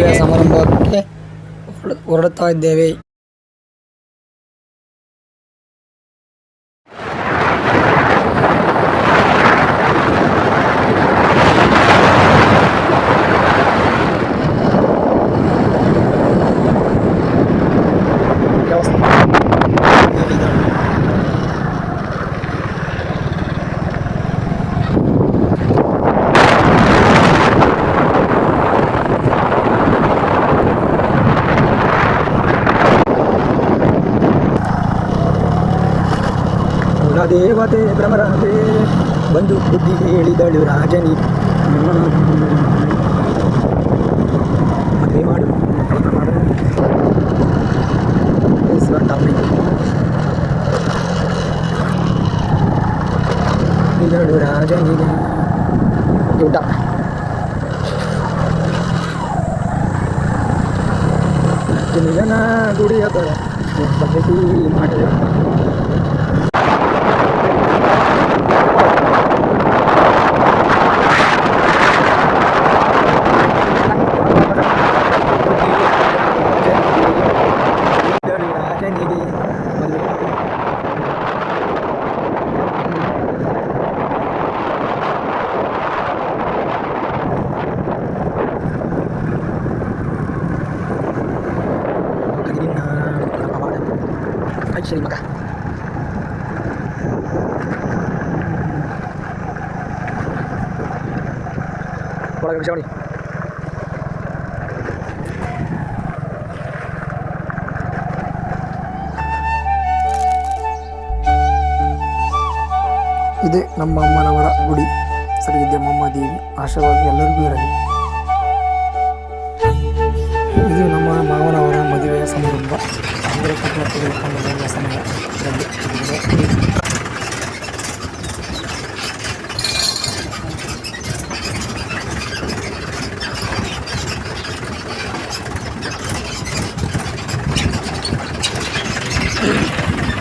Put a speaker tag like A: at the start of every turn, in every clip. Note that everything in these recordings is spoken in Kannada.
A: ಮದುವೆ ಸಮಾರಂಭಕ್ಕೆ ಹೊರಡ್- ದೇವತೆ ಭ್ರಮರಾಂಬೆ ಬಂದು ಬುದ್ಧಿ ಹೇಳಿದಳು ರಾಜನಿ. ಮದುವೆ ಮಾಡು. ಹೇಳಿದಳು ರಾಜನಿಗೆ ಊಟ. ಜನ ಗುಡಿಯ ಬಗೆಸಿ ಮಾಡಿದ ಒಳಗೆ ವಿಷಯ ಮಾಡಿ ಇದೆ ನಮ್ಮ ಅಮ್ಮನವರ ಗುಡಿ. ಮಮ್ಮ ದೇವಿ. ಆಶಾವಾಗಿ ಎಲ್ಲರಿಗೂ ಇರಲಿ. ಇದು ನಮ್ಮ ಮಾವನವರ ಮದುವೆಯ ಸಮಾರಂಭ ಅಂದರೆ ಕುಟುಂಬ ತೆಗೆದುಕೊಂಡು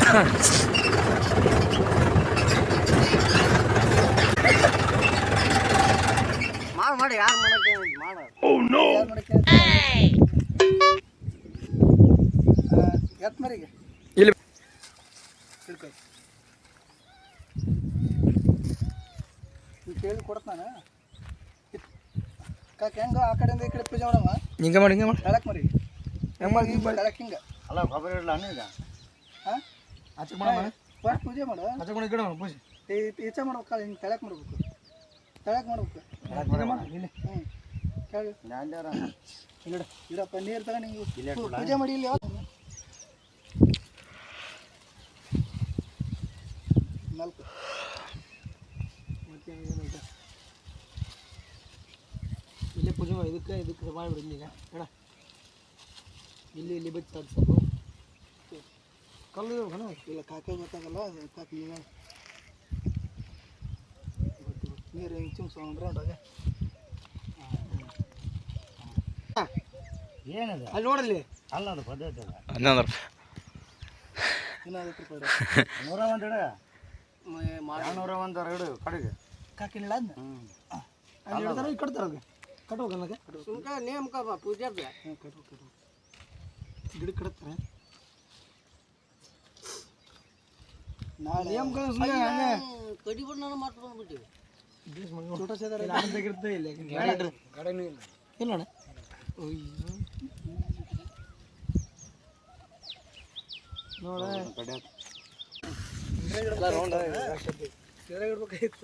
A: ಬರುವ ಸಮಯದಲ್ಲಿ ಇದೆ.
B: ಮಾಡು ಮಾಡಿ ಯಾರು ಮಾಡಕ್ಕೆ ಮಾಡು
C: ಎತ್ಮರಿಗೆ
A: ಇಲ್ಲಿ
C: ತಿಳ್ಕೊ ನೀ ಕೇಳಿ ಕೊಡ್ತಾನ ಕಾಕ ಹೆಂಗ ಆ ಕಡೆಯಿಂದ ಈ ಕಡೆ ಪೂಜೆ ಮಾಡಮ್ಮ
A: ಹಿಂಗೆ ಮಾಡಿ ಹಿಂಗೆ ಮಾಡಿ
C: ಹೇಳಕ್ ಮರಿ
A: ಹೆಂಗೆ ಮಾಡಿ ಹಿಂಗೆ ಮಾಡಿ
C: ಹೇಳಕ್ ಹಿಂಗ
B: ಅಲ್ಲ ಗೊಬ್ಬರ ಇರಲ್ಲ ಈಗ
C: ಹಾ
A: ಆಚೆ ಮಾಡೋಣ
C: ಫಸ್ಟ್ ಪೂಜೆ ಮಾಡು
A: ಆಚೆ ಮಾಡಿ ಈ ಕಡೆ ಮಾಡು ಪೂಜೆ
C: ಈ- ಈಚೆ ಮಾಡ್ಬೇಕಲ್ಲ ಹಿಂಗೆ ತೆಳಕ್ ಮಾಡ್ಬೇಕು ತೆಳಕ್ ಮಾಡ್ಬೇಕು
A: ಇಲ್ಲಿ
C: ಹ್ಞೂ ಕೇಳಿ
B: ನ್ಯಾಂದ್ಯಾರ
C: ಇಲ್ಲಡ ಇಡಪ್ಪ ನೀರು ತಗೊಂಡು ಹಿಂಗೆ
B: ಇಲ್ಲೇ
C: ಪೂ-
B: ಇಟ್ಬಿಡ್ಲಾ?
C: ಪೂಜೆ ಮಾಡಿ ಇಲ್ಲಿ ಯಾವ್ದು ನಾಲ್ಕು ಮತ್ತೆ ಏನೈತೆ
A: ಇಲ್ಲೇ ಪೂಜೆ ಮಾಡಿ ಇದಕ್ಕೆ ಇದಕ್ಕೆ ಮಾಡಿಬಿಡಿ ಈಗ ಹೇಳ ಇಲ್ಲಿ ಇಲ್ಲಿ ಬಿಟ್ಟು ಅದು ಸ್ವಲ್ಪ ಕಲ್ಲು ಇರ್ಬೇಕಣ್ಣ
C: ಇಲ್ಲ ಕಾಕೆ ಗೊತ್ತಾಗಲ್ಲ ಕಾಕಿ ನೀವೇ. ನೀರು ಹಿಂಗೆ ಚಿಮ್ಸ್ಕೊಂಡ್ರೆ ಹೊಂಟಾಗ
B: ಏನದ?
A: ಅಲ್ಲಿ ನೋಡಲಿ
B: ಅಲ್ಲ ಅದು. ಪದ್ಧತಿ
A: ಹನ್ನೊಂದು
C: ಇನ್ನೂ ಐವತ್ತು ರೂಪಾಯಿ
B: ನೂರ ಒಂದು ಇಡ. ನೂರ ಒಂದು ಎರಡು ಕಡೆಗೆ.
C: ಕಾಕಿಲ್ಲ
A: ಅಲ್ಲಿ ಹಿಡ್ತಾರ ಈ ಕಟ್ತಾರ ಕಟ್ಬೇಕು ಅನ್ನಕ್ಕೆ
B: ಸುಮ್ಕ ನೇಮಕ ಪೂಜೆ
C: ಗಿಡ ಕಡತ್ತಾರೆ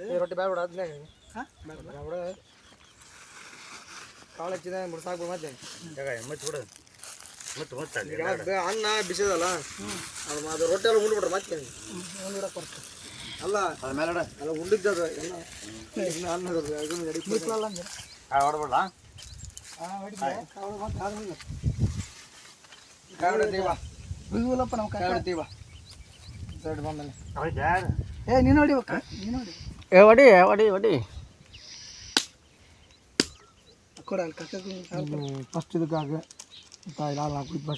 A: ಈ ರೊಟ್ಟಿ ಬ್ಯಾಡ ಬ್ಯಾಡ ಕಾಳು ಹಚ್ಚಿದ ಬಿಡ್ಸಾಕ್ಬಿಡು ಮತ್ತೆ.
B: ಜಾಗ ಮತ್ತೆ ಬಿಡು
A: ಅನ್ನ ಬಿಸಿದಲ್ಲ ಅದು ಮ- ಅದು ರೊಟ್ಟಿ ಎಲ್ಲ ಉಂಡ್ಬಿಟ್ರೆ ಮತ್ತೆ
C: ಒಂದು ಇಡಕ್ಕೆ ಬರ್ತದೆ
A: ಅಲ್ಲ
B: ಅದ ಮೇಲೆ ಇಡ
A: ಅಲ್ಲ ಉಂಡಿದ್ದದು ಎಲ್ಲ ಇನ್ನು ಅನ್ನದ ಅದನ್ನು ನಡಿ
C: ಮೀಸಲಲ್ಲ ಅಂದ್ರೆ
B: ಕಾಳು ಹೊಡ್ಬಿಡ್ಲಾ
C: ಹಾಂ ಹೊಡಿತೀವಿ ಕಾಳು ಮತ್ತೆ ಆದ್ಮೇಲೆ
A: ಕಾಯಿ ಹೊಡಿತೀವ
C: ಬಿಗುವಲ್ಲಪ್ಪ ನಮ್ಮ
A: ಕಾಯಿ
C: ಕಾಕ
A: ಹೊಡಿತೀವ ಸೈಡ್ ಬಂದಲ್ಲಿ
B: ಅವ್ರಿಗೆ ಯಾರು
C: ಏ ನೀನು ಹೊಡಿಬೇಕ ನೀನು ಹೊಡಿ
A: ಏ ಹೊಡಿ ಹೊಡಿ ಹೊಡಿ
C: ಕೊಡ ಅಲ್ಲಿ ಕಾಕ
A: ಫಸ್ಟ್ ಇದಕ್ಕಾಗ ಹಾಕ್ಬಿಟ್ಟು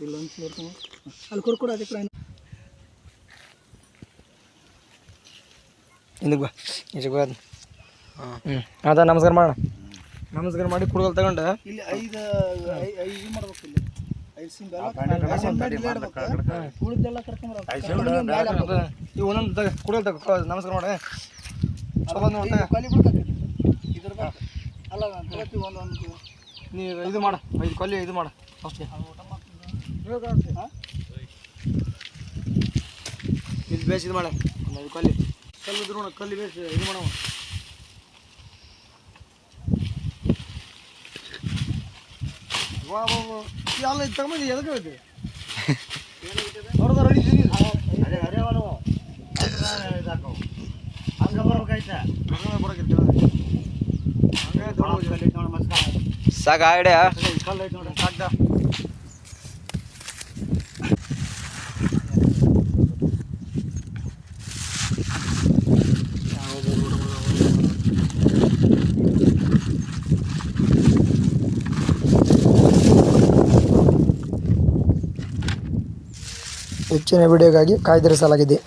C: ಇಲ್ಲೊಂದು ಅಲ್ಲಿ ಕೊಡು ಅದಕ್ಕೆ
A: ಹಿಂದಕ್ಕೆ ಬಾ ಹ್ಞೂ ಅದ ನಮಸ್ಕಾರ ಮಾಡೋಣ ನಮಸ್ಕಾರ ಮಾಡಿ ಕುಡ್ಗಲ್ ತಗೊಂಡ.
C: ಇಲ್ಲಿ ಐದು ಐ- ಐದು ಮಾಡ್ಬೇಕು ಇಲ್ಲಿ.
A: ಒಂದೊಂದು ತಗ ಕುಡ್ಗಲ್ ತಗೋ ನಮಸ್ಕಾರ ಮಾಡಿ. ಚಲೋ
C: ಇದ್ರ ಅಲ್ಲ ಒಂದೊಂದು
A: ನೀ ಇದು ಮಾಡ ಐದು ಕೊಲ್ಲಿ ಇದು ಮಾಡ ಅಷ್ಟೇ ಇದು ಬೇಸ್ ಇದು ಮಾಡ ಒಂದು ಐದು ಕೊಲ್ಲಿ ಕಲ್ಲು ಇದ್ರು ನೋಡ ಕಲ್ಲಿ ಬೇಸ್ ಇದು ಮಾಡವ ವಾ ವಾ ವಾ ಎಲ್ಲ ಇದು ತಗೊಂಬಂದು ಎದಕ್ಕೆ ಹೋಯ್ತು ಹೊರದ ರೆಡಿ
B: ಅದೇ ಅದೇ ಅವನು ಹಂಗ ಬರ್ಬೇಕಾಯ್ತಾ
D: ಸಾಕ ಐಡಿಯ
B: ಕಲ್ಲು ಐತೆ ನೋಡಿ
A: ಸಾಕ್ದ ಹೆಚ್ಚಿನ ವಿಡಿಯೋಗಾಗಿ ಕಾಯ್ದಿರಿಸಲಾಗಿದೆ.